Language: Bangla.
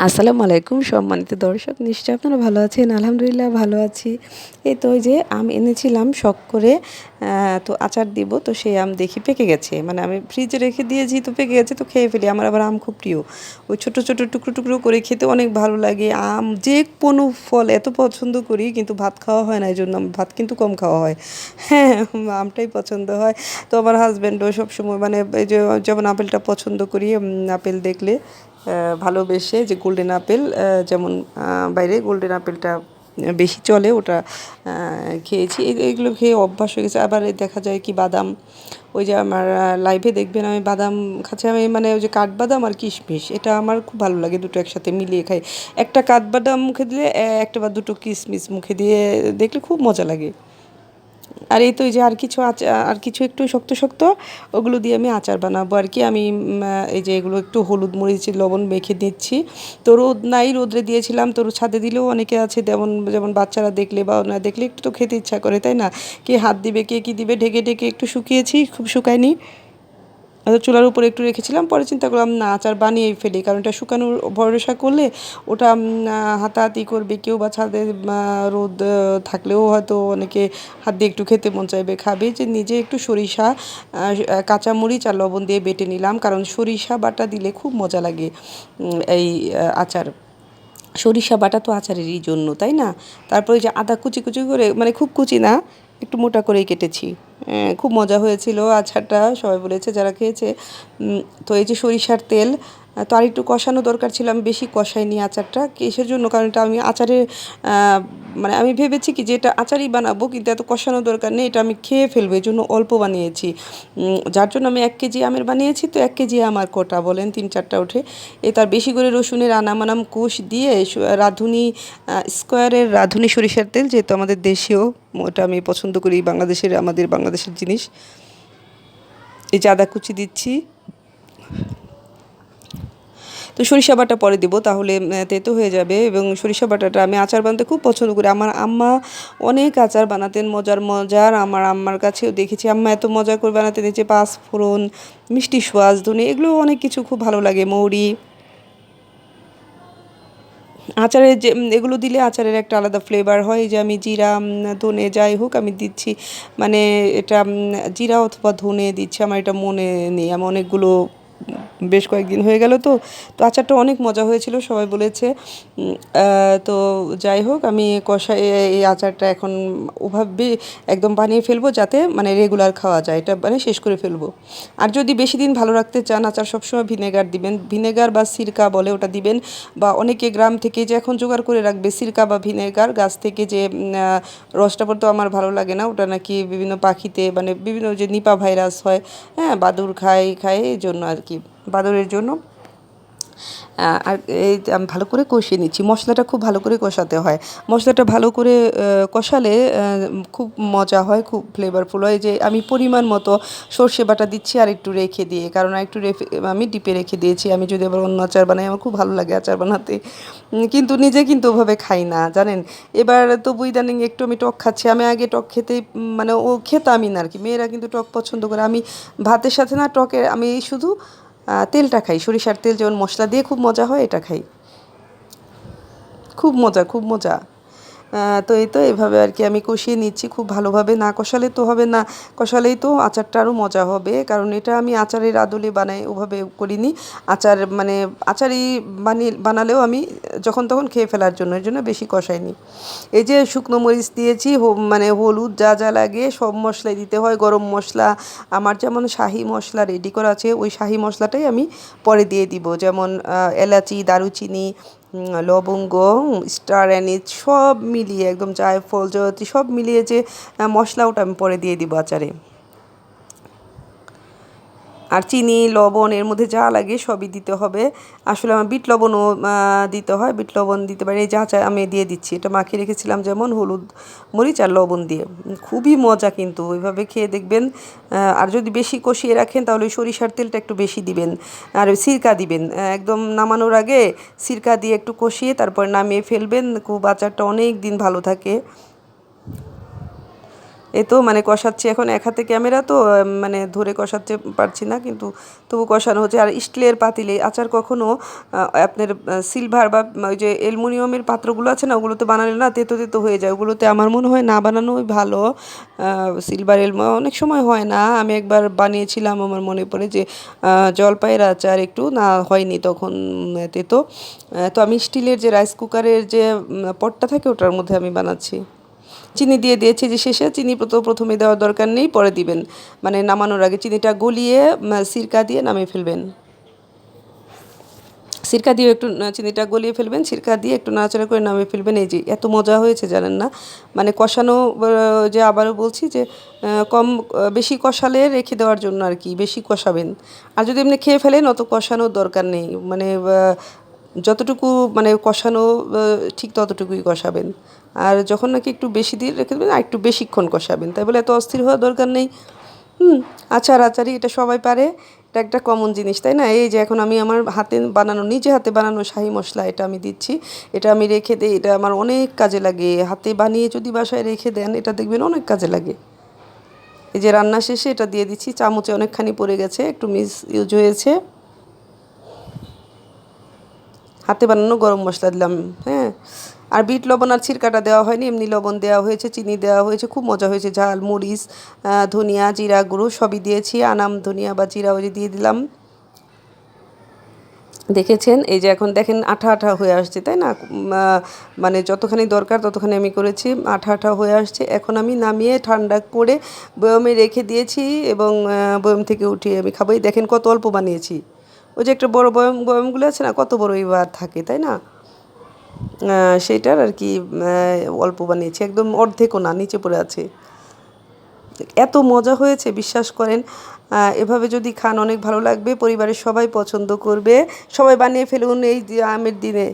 আসসালামু আলাইকুম, সম্মানিত দর্শক, নিশ্চয়ই আপনারা ভালো আছেন? আলহামদুলিল্লাহ ভালো আছি। এই তো যে আম এনেছিলাম, শখ করে তো আচার দিব, তো সেই আম দেখি পেকে গেছে। মানে আমি ফ্রিজে রেখে দিয়েছি তো পেকে গেছে, তো খেয়ে ফেলি। আমার আবার আম খুব প্রিয়। ওই ছোটো ছোটো টুকরো টুকরো করে খেতে অনেক ভালো লাগে। আম যে কোনো ফল এত পছন্দ করি, কিন্তু ভাত খাওয়া হয় না, এই জন্য ভাত কিন্তু কম খাওয়া হয়। হ্যাঁ আমটাই পছন্দ হয়। তো আমার হাজব্যান্ডও সবসময় মানে এই যে, যেমন আপেলটা পছন্দ করি আপেল দেখলে ভালোবেসে যে গোল্ডেন আপেল যেমন বাইরে গোল্ডেন আপেলটা বেশি চলে, ওটা খেয়েছি। এইগুলো খেয়ে অভ্যাস হয়ে গেছে। আবার দেখা যায় কি বাদাম, ওই যে আমার লাইভে দেখবেন আমি বাদাম খাচ্ছি। আমি মানে ওই যে কাঠবাদাম আর কিশমিশ, এটা আমার খুব ভালো লাগে দুটো একসাথে মিলিয়ে খাই। একটা কাঠবাদাম মুখে দিলে একটা বা দুটো কিশমিশ মুখে দিয়ে দেখলে খুব মজা লাগে। আর এই তো এই যে আর কিছু আর কিছু একটু শক্ত শক্ত, ওগুলো দিয়ে আমি আচার বানাবো। আর কি আমি এই যে এগুলো একটু হলুদ মরিচ, লবণ মেখে দিচ্ছি তো রোদ নাই, রোদ্রে দিয়েছিলাম। তোর ছাদে দিলেও অনেকে আছে, যেমন যেমন বাচ্চারা দেখলে বা না দেখলে একটু তো খেতে ইচ্ছা করে, তাই না? কে হাত দিবে, কে কী দিবে, ঢেকে ঢেকে একটু শুকিয়েছি, খুব শুকায়নি। আর চুলার উপরে একটু রেখেছিলাম, পরে চিন্তা করলাম, না, আচার বানিয়ে ফেলি। কারণ এটা শুকানোর ভরসা করলে ওটা হাতাহাতি করবে কেউ বা ছাদে রোদ থাকলেও হয়তো অনেকে হাত দিয়ে একটু খেতে মন চাইবে। খাবে যে নিজে একটু সরিষা কাঁচামরিচ আর লবণ দিয়ে বেটে নিলাম, কারণ সরিষা বাটা দিলে খুব মজা লাগে এই আচার। সরিষা বাটা তো আচারেরই জন্য, তাই না? তারপরে যে আদা কুচি কুচি করে মানে খুব কুচি না, একটু মোটা করেই কেটেছি। খুব মজা হয়েছিল আছাটা সবাই বলেছে যারা খেয়েছে। তো এই যে সরিষার তেল তো আর একটু কষানো দরকার ছিল, আমি বেশি কষাইনি আচারটা। কিসের জন্য? কারণ এটা আমি আচারে মানে আমি ভেবেছি কি যে এটা আচারই বানাবো, কিন্তু এত কষানো দরকার নেই, এটা আমি খেয়ে ফেলব এই জন্য অল্প বানিয়েছি। যার জন্য আমি এক কেজি আমের বানিয়েছি, তো এক কেজি আমার কটা, বলেন, তিন চারটা ওঠে এ তার বেশি করে রসুনের আনামানাম কুশ দিয়ে রাঁধুনি স্কোয়ারের রাঁধুনি সরিষার তেল, যেহেতু আমাদের দেশীয়, ওটা আমি পছন্দ করি, বাংলাদেশের, আমাদের বাংলাদেশের জিনিস। এই যে আদা কুচি দিচ্ছি। তো সরিষা বাটা পরে দিব, তাহলে তেতো হয়ে যাবে। এবং সরিষা বাটাটা আমি আচার বানাতে খুব পছন্দ করি। আমার আম্মা অনেক আচার বানাতেন, মজার মজার। আমার আম্মার কাছেও দেখেছি। আম্মা এত মজা করে বানাতে দিয়েছে পাঁচ ফোড়ন, মিষ্টি সোয়াজ, ধনে, এগুলো অনেক কিছু খুব ভালো লাগে। মৌরি। আচারের যে এগুলো দিলে আচারের একটা আলাদা ফ্লেভার হয়। যে আমি জিরা ধনে, যাই হোক, আমি দিচ্ছি। মানে এটা জিরা অথবা ধনে দিচ্ছি। আমার এটা মনে নেই। আমি অনেকগুলো বেশ কয়েকদিন হয়ে গেল তো তো আচারটা অনেক মজা হয়েছিল, সবাই বলেছে। তো যাই হোক, আমি কষা এ- এই আচারটা এখন ওভাবে একদম বানিয়ে ফেলব যাতে মানে রেগুলার খাওয়া যায়, এটা মানে শেষ করে ফেলব। আর যদি বেশি দিন ভালো রাখতে চান, আচার সবসময় ভিনেগার দিবেন। ভিনেগার বা সিরকা বলে ওটা দিবেন, বা অনেকে গ্রাম থেকে যে এখন জোগাড় করে রাখবে, সিরকা বা ভিনেগার, গাছ থেকে যে রসটা পড়তেও আমার ভালো লাগে না, ওটা নাকি বিভিন্ন পাখিতে মানে বিভিন্ন যে নিপা ভাইরাস হয় হ্যাঁ বাদুর খায় খায়, এই জন্য আর কি। বাদুরের জন্য। আর এই আমি ভালো করে কষিয়ে নিচ্ছি। মশলাটা খুব ভালো করে কষাতে হয়। মশলাটা ভালো করে কষালে খুব মজা হয় খুব ফ্লেভারফুল হয়। যে আমি পরিমাণ মতো সর্ষে বাটা দিচ্ছি আর একটু রেখে দিয়ে কারণ একটু রেখে আমি ডিপে রেখে দিয়েছি। আমি যদি আবার অন্য আচার বানাই আমার খুব ভালো লাগে আচার বানাতে। কিন্তু নিজে কিন্তু ওভাবে খাই না জানেন? এবার তো ইদানিং একটু আমি টক খাচ্ছি। আমি আগে টক উম, মানে ও খেতামই না আর কি। মেয়েরা কিন্তু টক পছন্দ করে। আমি ভাতের সাথে না টকের আমি শুধু তেলটা খাই। সরিষার তেল যেমন মশলা দিয়ে খুব মজা হয়, এটা খাই। খুব মজা খুব মজা। তো এই তো এভাবে আর কি আমি কষিয়ে নিচ্ছি। খুব ভালোভাবে না কষালে তো হবে না, কষালেই তো আচারটা আরও মজা হবে। কারণ এটা আমি আচারের আদলে বানাই, ওভাবে করিনি। আচার মানে আচারই বানিয়ে বানালেও আমি যখন তখন খেয়ে ফেলার জন্য, এর জন্য বেশি কষাইনি। এই যে শুকনো মরিচ দিয়েছি মানে হলুদ যা যা লাগে সব মশলাই দিতে হয়, গরম মশলা, আমার যেমন শাহি মশলা রেডি করা আছে, ওই শাহি মশলাটাই আমি পরে দিয়ে দিব। যেমন এলাচি, দারুচিনি লবঙ্গ স্টার অ্যানিজ সব মিলিয়ে, একদম জায়ফল জয়ত্রী সব মিলিয়ে যে মশলা ওটা আমি পরে দিয়ে দিব আচারে। আর চিনি, লবণ, এর মধ্যে যা লাগে সবই দিতে হবে। আসলে আমার বিট লবণও দিতে হয়, বিট লবণ দিতে পারি। এই যা চা আমি দিয়ে দিচ্ছি। এটা মাখিয়ে রেখেছিলাম যেমন হলুদ মরিচ আর লবণ দিয়ে। খুবই মজা কিন্তু, ওইভাবে খেয়ে দেখবেন। আর যদি বেশি কষিয়ে রাখেন তাহলে ওই সরিষার তেলটা একটু বেশি দিবেন। আর ওই সিরকা দিবেন। একদম নামানোর আগে সিরকা দিয়ে একটু কষিয়ে তারপর নামিয়ে ফেলবেন। খুব আচারটা অনেক দিন ভালো থাকে। এই তো মানে কষাচ্ছি এখন এক হাতে ক্যামেরা তো মানে ধরে কষাতে পারছি না, কিন্তু তবু কষানো হচ্ছে। আর স্টিলের পাতিলে আচার কখনও আপনার সিলভার বা ওই যে অ্যালুমিনিয়ামের পাত্রগুলো আছে না, ওগুলোতে বানালে না তেতো তেতো হয়ে যায়। ওগুলোতে আমার মনে হয় না বানানোই ভালো। সিলভার এলমো অনেক সময় হয় না। আমি একবার বানিয়েছিলাম, আমার মনে পড়ে যে জলপাইয়ের আচার একটু না হয়নি তখন তেতো। তো আমি স্টিলের যে রাইস কুকারের যে পটটা থাকে, ওটার মধ্যে আমি বানাচ্ছি। চিনি দিয়ে দিয়েছি যে শেষে চিনি তো প্রথমে দেওয়ার দরকার নেই, পরে দিবেন। মানে নামানোর আগে চিনিটা গলিয়ে সিরকা দিয়ে নামিয়ে ফেলবেন। সিরকা দিয়ে একটু চিনিটা গলিয়ে ফেলবেন, সিরকা দিয়ে একটু নাড়াচাড়া করে নামিয়ে ফেলবেন। এই যে, এত মজা হয়েছে, জানেন না? মানে কষানো যে আবারও বলছি যে কম বেশি কষালে রেখে দেওয়ার জন্য আর কি, বেশি কষাবেন। আর যদি এমনি খেয়ে ফেলেন, অত কষানোর দরকার নেই। মানে যতটুকু মানে কষানো ঠিক ততটুকুই কষাবেন। আর যখন নাকি একটু বেশি দিয়ে রেখে দেবেন একটু বেশিক্ষণ কষাবেন। তাই বলে এত অস্থির হওয়ার দরকার নেই। হুম, আচার আচারি এটা সবাই পারে। এটা একটা কমন জিনিস, তাই না? এই যে এখন আমি আমার হাতে বানানো, নিজে হাতে বানানো শাহি মশলা, এটা আমি দিচ্ছি। এটা আমি রেখে দিই, এটা আমার অনেক কাজে লাগে। হাতে বানিয়ে যদি বাসায় রেখে দেন, এটা দেখবেন অনেক কাজে লাগে। এই যে রান্না শেষে এটা দিয়ে দিচ্ছি, চামচে অনেকখানি পড়ে গেছে, একটু মিস ইউজ হয়েছে। হাতে বানানো গরম মশলা দিলাম হ্যাঁ। আর বিট লবণ আর ছিরকাটা দেওয়া হয়নি, এমনি লবণ দেওয়া হয়েছে, চিনি দেওয়া হয়েছে, খুব মজা হয়েছে, ঝাল, মরিচ ধনিয়া, জিরা গুঁড়ো সবই দিয়েছি, আনাম, ধনিয়া বা জিরা ওই দিয়ে দিলাম। দেখেছেন? এই যে এখন দেখেন আঠা আঠা হয়ে আসছে, তাই না? মানে যতখানি দরকার ততখানি আমি করেছি, আঠা আঠা হয়ে আসছে। এখন আমি নামিয়ে ঠান্ডা করে বয়মে রেখে দিয়েছি এবং বয়ম থেকে উঠিয়ে আমি খাবোই দেখেন কত অল্প বানিয়েছি। ওই যে একটা বড় বয়ম, বয়মগুলো আছে না, কত বড় এবার থাকে, তাই না? সেইটার আর কি অল্প বানিয়েছি, একদম অর্ধেকও না, নিচে পড়ে আছে। এত মজা হয়েছে, বিশ্বাস করেন। এভাবে যদি খান, অনেক ভালো লাগবে, পরিবারের সবাই পছন্দ করবে। সবাই বানিয়ে ফেলুন এই আমের দিনে।